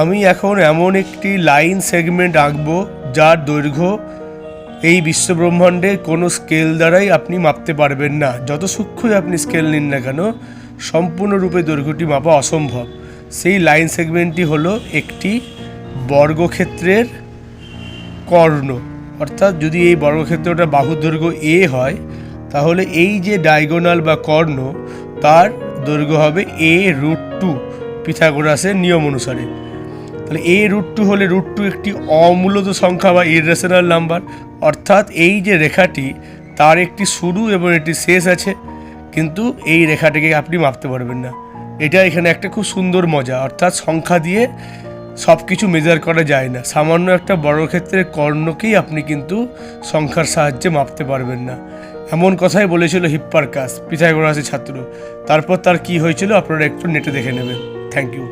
আমি এখন এমন একটি লাইন সেগমেন্ট আঁকবো যার দৈর্ঘ্য এই বিশ্বব্রহ্মাণ্ডে কোনো স্কেল দ্বারাই আপনি মাপতে পারবেন না। যত সূক্ষ্মই আপনি স্কেল নিন না কেন, সম্পূর্ণরূপে দৈর্ঘ্যটি মাপা অসম্ভব। সেই লাইন সেগমেন্টটি হলো একটি বর্গক্ষেত্রের কর্ণ। অর্থাৎ যদি এই বর্গক্ষেত্রটা বাহুর দৈর্ঘ্য এ হয়, তাহলে এই যে ডায়গোনাল বা কর্ণ, তার দৈর্ঘ্য হবে এ রুট টু পিথাগোরাসের নিয়ম অনুসারে। তাহলে এ রুট টু হলে রুট টু একটি অমূলত সংখ্যা বা ইরেশনাল নাম্বার অর্থাৎ এই যে রেখাটি, তার একটি শুরু এবং একটি শেষ আছে, কিন্তু এই রেখাটিকে আপনি মাপতে পারবেন না। এটা এখানে একটা খুব সুন্দর মজা, অর্থাৎ সংখ্যা দিয়ে সব কিছু মেজার করা যায় না। সামান্য একটা বর্গক্ষেত্রের কর্ণকেই আপনি কিন্তু সংখ্যার সাহায্যে মাপতে পারবেন না। এমন কথাই বলেছিল হিপ্পার কাস পিথাগোরাসের ছাত্র। তারপর তার কি হয়েছিল, আপনারা একটু নেটে দেখে নেবেন। Thank you